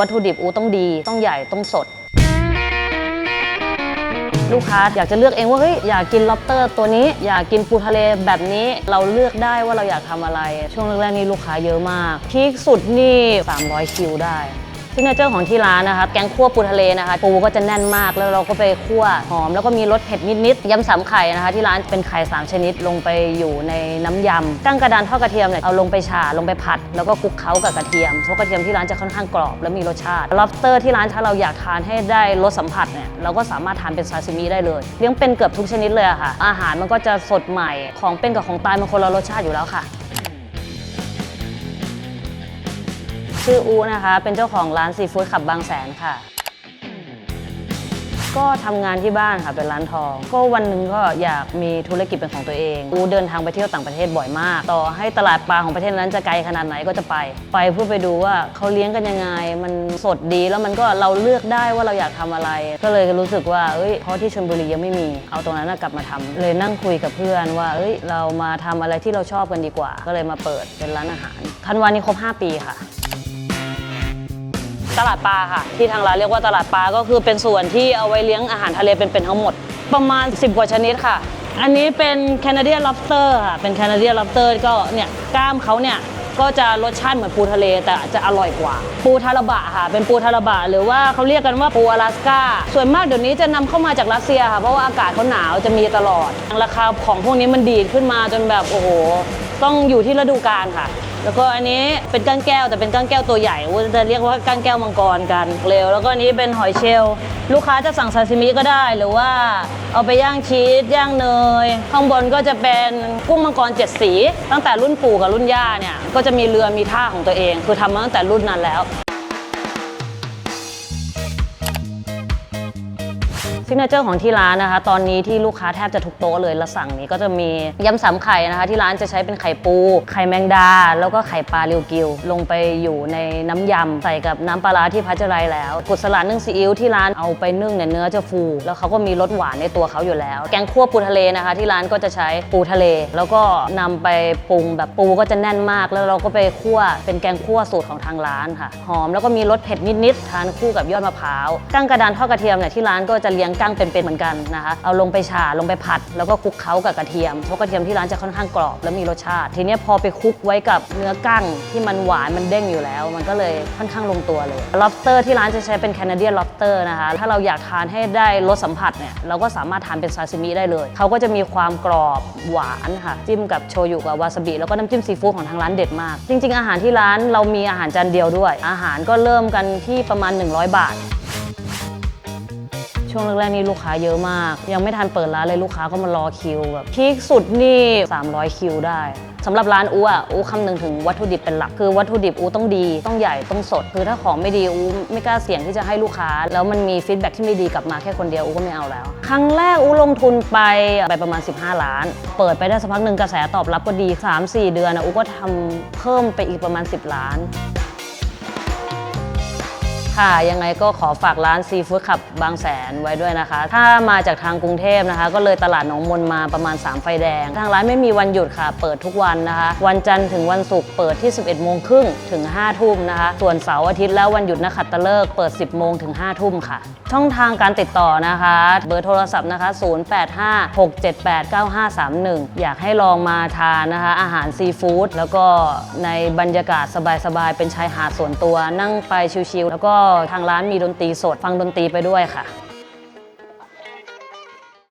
วัตถุดิบอูต้องดี ต้องใหญ่ ต้องสด ลูกค้าอยากจะเลือกเองว่าเฮ้ยอยากกินล็อบสเตอร์ตัวนี้อยากกินปูทะเลแบบนี้เราเลือกได้ว่าเราอยากทำอะไร ช่วงแรกๆนี่ลูกค้าเยอะมากพีคสุดนี่ 300 คิวได้ ซิกเนเจอร์ของที่ร้านนะคะแกงคั่วปูทะเลนะคะปูก็จะแน่นมากแล้วเราก็ไปคั่วหอม แล้วก็มีรสเผ็ดนิดๆยำสามไข่นะคะ ที่ร้านเป็นไข่สามชนิดลงไปอยู่ในน้ำยำกั้งกระดานทอดกระเทียมเนี่ยเอาลงไปฉ่าลงไปผัด แล้วก็คลุกเคล้ากับกระเทียมเพราะกระเทียมที่ร้านจะค่อนข้างกรอบและมีรสชาติ lobster ที่ร้านถ้าเราอยากทานให้ได้รสสัมผัสเนี่ยเราก็สามารถทานเป็นซาซิมิได้เลยเลี้ยงเป็นเกือบทุกชนิดเลยะค่ะ อาหารมันก็จะสดใหม่ของเป็นกับของตายมันคนละรสชาติอยู่แล้วค่ะ ชื่ออูนะคะ เป็นเจ้าของร้านซีฟู้ดขับบางแสนค่ะ ก็ทำงานที่บ้านค่ะเป็นร้านทอง ก็วันหนึ่งก็อยากมีธุรกิจเป็นของตัวเอง อูเดินทางไปเที่ยวต่างประเทศบ่อยมาก ต่อให้ตลาดปลาของประเทศนั้นจะไกลขนาดไหนก็จะไป ไปเพื่อไปดูว่าเขาเลี้ยงกันยังไง มันสดดีแล้วมันก็เราเลือกได้ว่าเราอยากทำอะไร ก็เลยรู้สึกว่าเอ้ยเพราะที่ชลบุรียังไม่มี เอาตรงนั้นนะกลับมาทำเลยนั่งคุยกับเพื่อนว่าเอ้ยเรามาทำอะไรที่เราชอบกันดีกว่า ก็เลยมาเปิดเป็นร้านอาหารธันวานี้ครบ 5 ปีค่ะ ตลาดปลาค่ะ ที่ทางร้านเรียกว่าตลาดปลาก็คือเป็นส่วนที่เอาไว้เลี้ยงอาหารทะเลเป็นๆทั้งหมด ประมาณ 10 กว่าชนิดค่ะ อันนี้เป็นแคนาเดียน lobster ค่ะ เป็นแคนาเดียน lobster ก็เนี่ยกล้ามเขาเนี่ยก็จะรสชาติเหมือนปูทะเลแต่จะอร่อยกว่า ปูทาราบะค่ะ เป็นปูทาราบะ หรือว่าเขาเรียกกันว่าปูอลาสก้า ส่วนมากเดี๋ยวนี้จะนำเข้ามาจากรัสเซียค่ะ เพราะว่าอากาศเขาหนาวจะมีตลอด ราคาของพวกนี้มันดีดขึ้นมาจนแบบโอ้โห ต้องอยู่ที่ฤดูกาลค่ะ แล้วก็อันนี้เป็นก้างแก้วแต่เป็นก้างแก้วตัวใหญ่ว่าจะเรียกว่าก้างแก้วมังกรกันเร็ว แล้วก็อันนี้เป็นหอยเชลล์ลูกค้าจะสั่งซาซิมิก็ได้ หรือว่าเอาไปย่างชีสย่างเนย ข้างบนก็จะเป็นกุ้งมังกรเจ็ดสี ตั้งแต่รุ่นปู่กับรุ่นย่าเนี่ยก็จะมีเรือมีท่าของตัวเอง คือทำมาตั้งแต่รุ่นนั้นแล้ว ซิกเนเจอร์ของที่ร้านนะคะ ตอนนี้ที่ลูกค้าแทบจะทุกโต๊ะเลยละสั่งนี้ก็จะมียำสามไข่นะคะ ที่ร้านจะใช้เป็นไข่ปู ไข่แมงดา แล้วก็ไข่ปลาเรียวกิว ลงไปอยู่ในน้ำยำใส่กับน้ำปลาร้าที่พัชไรแล้วกุดสลัดนึ่งซีอิ๊วที่ร้านเอาไปนึ่งเนี่ยเนื้อจะฟู แล้วเขาก็มีรสหวานในตัวเขาอยู่แล้ว แกงคั่วปูทะเลนะคะ ที่ร้านก็จะใช้ปูทะเล แล้วก็นำไปปรุงแบบปูก็จะแน่นมาก แล้วเราก็ไปคั่วเป็นแกงคั่วสูตรของทางร้านค่ะหอมแล้วก็มีรสเผ็ดนิดๆทานคู่กับยอดมะพร้าวกั้งกระดานทอดกระเทียมเนี่ยที่ร้านก็จะเลี้ยงกั้งเป็นๆเหมือนกันนะคะเอาลงไปฉ่าลงไปผัด แล้วก็คลุกเคล้ากับกระเทียมเพราะกระเทียมที่ร้านจะค่อนข้างกรอบและมีรสชาติ ทีเนี้ยพอไปคลุกไว้กับเนื้อกั้งที่มันหวานมันเด้งอยู่แล้ว มันก็เลยค่อนข้างลงตัวเลย lobster ที่ร้านจะใช้เป็น Canadian lobster นะคะถ้าเราอยากทานให้ได้รสสัมผัสเนี่ยเราก็สามารถทานเป็นซาซิมิได้เลยเขาก็จะมีความกรอบหวานค่ะจิ้มกับโชยุกับวาซาบิแล้วก็น้ำจิ้มซีฟู้ดของทางร้านเด็ดมาก จริง ๆ อาหารที่ร้านเรามีอาหารจานเดียวด้วย อาหารก็เริ่มกันที่ประมาณ 100 บาท ช่วงแรกๆนี่ลูกค้าเยอะมาก ยังไม่ทันเปิดร้านเลยลูกค้าก็มารอคิวแบบพีคสุดนี่ 300 คิวได้สำหรับร้านอูอะอูคำนึงถึงวัตถุดิบเป็นหลักคือวัตถุดิบอูต้องดี ต้องใหญ่ต้องสด คือถ้าของไม่ดีอูไม่กล้าเสี่ยงที่จะให้ลูกค้า แล้วมันมีฟีดแบ็กที่ไม่ดีกลับมาแค่คนเดียวอูก็ไม่เอาแล้ว ครั้งแรกอูลงทุนไปไปประมาณ 15 ล้าน เปิดไปได้สักพักหนึ่งกระแสตอบรับก็ดี 3-4 เดือนอูก็ทำเพิ่มไปอีกประมาณ 10 ล้าน ค่ะ ยังไงก็ขอฝากร้านซีฟู้ดขับบางแสนไว้ด้วยนะคะ ถ้ามาจากทางกรุงเทพนะคะ ก็เลยตลาดหนองมนมาประมาณ 3 ไฟแดง ทางร้านไม่มีวันหยุดค่ะ เปิดทุกวันนะคะ วันจันทร์ถึงวันศุกร์เปิดที่ 11 โมงครึ่งถึง 5 ทุ่มนะคะ ส่วนเสาร์อาทิตย์แล้ววันหยุดนักขัตฤกษ์เปิด 10 โมงถึง 5 ทุ่มค่ะ ช่องทางการติดต่อนะคะ เบอร์โทรศัพท์นะคะ 0856789531 อยากให้ลองมาทานนะคะ อาหารซีฟู้ดแล้วก็ในบรรยากาศสบายๆเป็นชายหาดส่วนตัวนั่งไปชิลๆแล้วก็ทางร้านมีดนตรีสดฟังดนตรีไปด้วยค่ะ